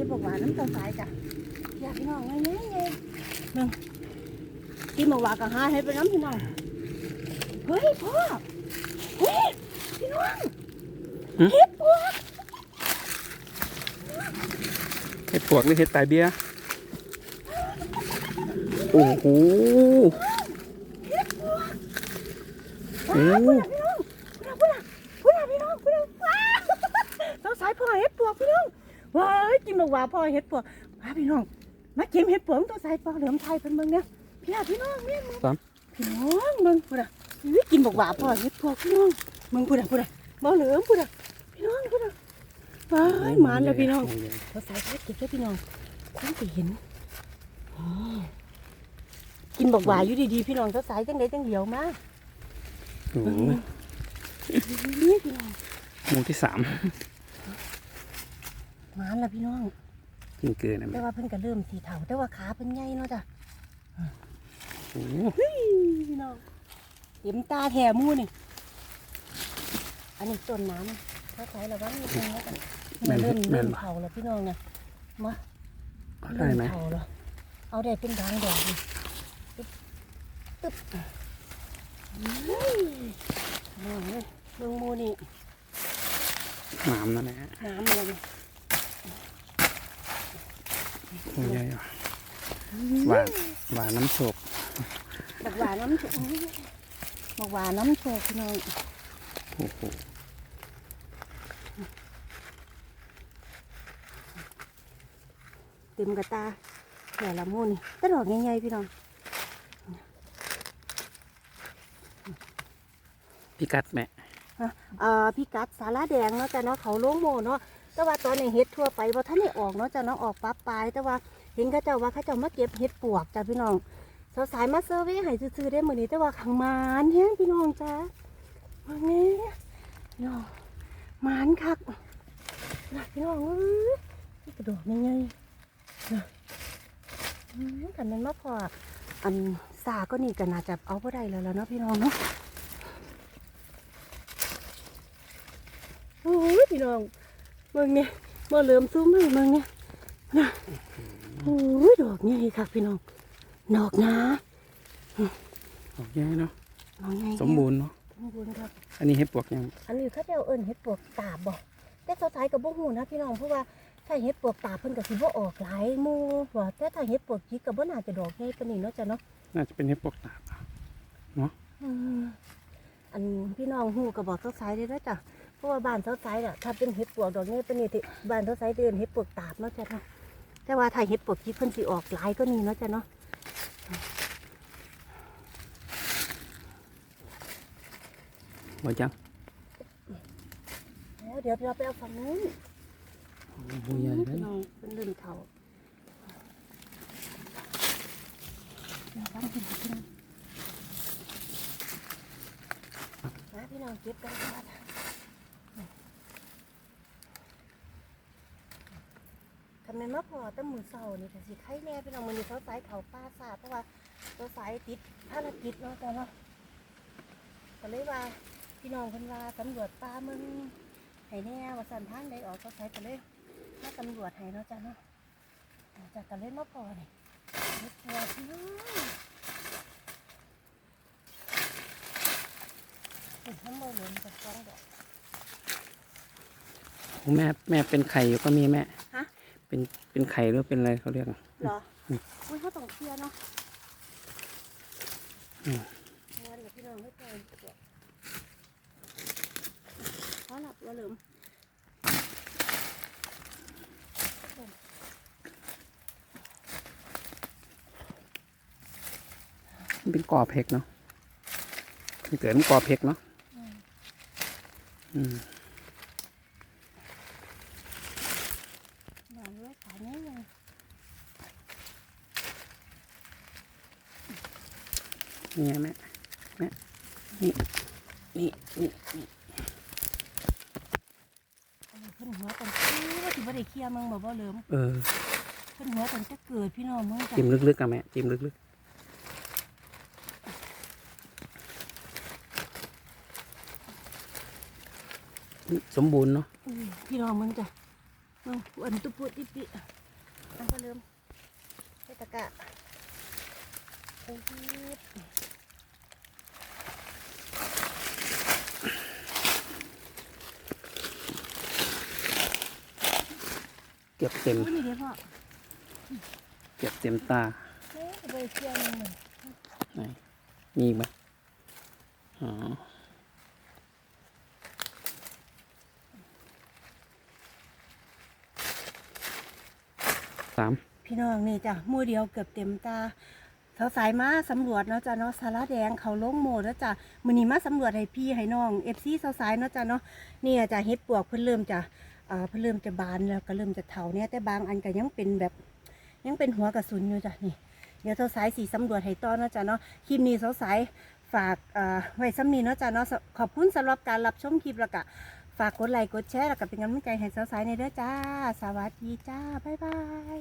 ก็บบอกหวานน้ำตาลสายจ้ะอยากพี่น้องไงไงไงนึงกินบอกหวานกับหาให้ไปน้ำพี่น้องเฮ้ยพ่อเฮ้ยพี่น้องเฮ็ดปวกเห็ดปวกหรือเห็ดตายเบี้ยโอ้โหโอ้พูดนะพี่น้องพูดนะพูดนะพูดนะพี่น้องพูดนะว้าวเราสายพ่อเฮ็ดปวกพี่น้องว้ายกิ นบอกหวานพ่อเฮ็ดปวกมาพี่น้อง มาเก็บเฮ็ดปวกตัวสายปอเหลือมไทยเป็นเมืองเนี่ยพี่น้องพี่น้องเนี่ยมึงสาม พี่น้องมึงพูดนะอุ๊ยกินบอกหวานพ่อเฮ็ดปวกพี่น้องมึงพูดนะพูดนะบ่เหลือมพูดนะพี่น้องพูดนะว้ายหมานแล้วพี่น้องเราสายพัดเก็บได้พี่น้องคุณไปเห็นอ๋อกินบอกหวายอยู่ดีๆพี่น้องเราสายจังไดจังเหลียวมาโอ้โหนี่พี่น้อง หมู่ที่สามห มานละพี่น้องกินเกินนะแต่แม่ว่าเพิ่นก็เริ่มสีเถาแต่ว่าขาเพิ่นใหญ่เนาะจ้ะโอ้โหพี่น้องเห็นตาแถมูนี่ อันนี้ต้นน้ำถ้าใช้ระวังนิดนึงแล้วกันแม่นเริ่มแม่เริ่นมบ่เผาแล้วพี่น้องนะมาเอาได้ไหมเริ่เผาแล้วเอาได้เป็นทางดอกนี่ตึ๊บตึ๊บอุ้ยน้องเลยเมืองมูนี่น้ำนั่นแหละน้ำอะไร โอ้ยใหญ่อะหวานหวานน้ำโศกบักหวานน้ำโชกบักหวานน้ำโชกพี่น้องโอ้โหเต็มกระตาแหล่ละมูนี่ก็ดอกใหญ่ๆพี่น้องพี่กัดแม่อ่าพี่กัดสาระแดงเนาะจ้ะเนาะเขาโล่งโมเนาะ แต่ว่าตอนนี้เฮ็ดทั่วไปว่าท่านได้ออกเนาะจ้ะเนาะออกปั๊บปลายแต่ว่าเห็นเขาเจ้าว่าเขาเจ้ามาเก็บเฮ็ดปวกจ้ะพี่น้องสาวสายมาเซอร์เวยให้ซื้อได้เหมือนี้แต่ว่าขังมานแฮงพี่น้องจ้ะมาแม่พี่น้องมานคักนะพี่น้องเอ้ยนี่กระโดดยังไงนะอืมกันแมันมาพออันสาก็นี่ก็น่าจะเอาบ่ได้แล้วแล้วเนาะพี่น้องเนาะโอ้ยพี่น้อง เมืองเนี่ยมาเริ่มซุ้มให้เมืองเนี่ยนะโอ้ยดอกใหญ่ค่ะพี่น้องดอกนะออกใหญ่เนาะดอกใหญ่สมบูรณ์เนาะสมบูรณ์ครับ อันนี้เห็ดปวกยังอันนี้เขาจะเอาเอิญเห็ดปวกตาบบ่แต่เขาใช้กับบุ้งหูนะพี่น้องเพราะว่าถ้าเห็ดปวกตาบเพิ่นก็สิบ่ออกหลายหมู่ว่าแต่ถ้าเห็ดปวกจิกก็บ่น่าจะดอกใหญ่ปานนี้เนาะจ้ะเนาะน่าจะเป็นเห็ดปวกตาบอะอืมอันพี่น้องหูก็บอกเขาใช้ได้แล้วจ้ะ เพราะว่าบ้านเขาใช้น่ะถ้าเป็นเห็ดปวกดอกใหญ่ปานนี้ที่บ้านเขาใช้เดินเห็ดปวกตาบเนาะจ้ะเนาะแต่ว่าถ้าเห็ดปวกจิกเพิ่นสิออกหลายก็นี่เนาะจ้ะเนาะหมดยังแล้วเดี๋ยวเราไปเอาฝั่งนู้นโอ้โหใหญ่เลยน้องเป็นลื่นเขาเราต้องกินพี่น้องนะพี่น้องเก็บกันค่ะ ทำไมมาพอตั้งมือเศร้านี่แต่สิไข่แน่พี่น้องมันนี่เขาสายเขาป้าสาดแต่ว่าตัวสายติดภารกิจเนาะแต่เนาะก็เลยว่าพี่น้องเพิ่นว่าตำรวจป้ามึงให้แน่ว่าสันทางใดออกก็ใช้กันเลยมาตำรวจให้เนาะจ้ะเนาะจากกันเล่นมาพอนี่เฮ็ดตัวพี่น้องเห็นทั้งหมเลยมันจะฟ้องดอกแม่แม่เป็นไข่อยู่ก็มีแม่ เป็นเป็นไข่หรือเป็นอะไรเขาเรียกอะเหรออุ้ยเขาต้องเคลียร์เนาะอืมวันกับพี่น้องไม่เคยเกี่ยวเขาหลับว่าลืมมันเป็นกอเพกเนาะมันเกิดมันกอเพกเนาะอืม หวานไว้ขายแน่ยัง นี่ไงแม่แม่นี่นี่นี่นี่เออขึ้นหัวกันว่าถือว่าได้เคลียร์มึงบอกว่าลืมเออขึ้นหัวกันจะเกิดพี่น้องมึงจ้ะจิ้มลึกๆอะแม่จิ้มลึกๆสมบูรณ์เนาะอุ้ยพี่น้องมึงจ้ะอ้าวอ้วนตุปุติปิอันก็เริ่มใส่ตะกะ โอ้ยเก็บเต็มโอ้ยนี่เดี๋ยวพ่อเก็บเต็มตาเฮ้ยใบเชียงหนึ่งไหนมีอีกไหมอ๋อสาม พี่น้องนี่จ้ะหมู่เดียวเกือบเต็มตา เขาสายมาสำรวจเนาะจ้ะเนาะสาระแดงเขาลงโมดแล้วจ้ะมือนี้มาสำรวจให้พี่ให้น้อง FC สาวสายเนาะจ้ะเนาะเนี่ยจ้ะเฮ็ดปวกเพิ่นเริ่มจะอ่าเพิ่นเริ่มจะบานแล้วก็เริ่มจะเถาเนี่ยแต่บางอันก็ยังเป็นแบบยังเป็นหัวกระสุนอยู่จ้ะนี่เดี๋ยวสาวสายสีสำรวจให้ต่อนเนาะจ้ะเนาะคลิปนี้สาวสายฝากอ่าไว้ซ้ำนี้เนาะจ้ะเนาะขอบคุณสำหรับการรับชมคลิปแล้วก็ฝากกดไลค์กดแชร์แล้วก็เป็นกำลังใจให้สาวสายในเด้อจ้า สวัสดีจ้า บ๊ายบาย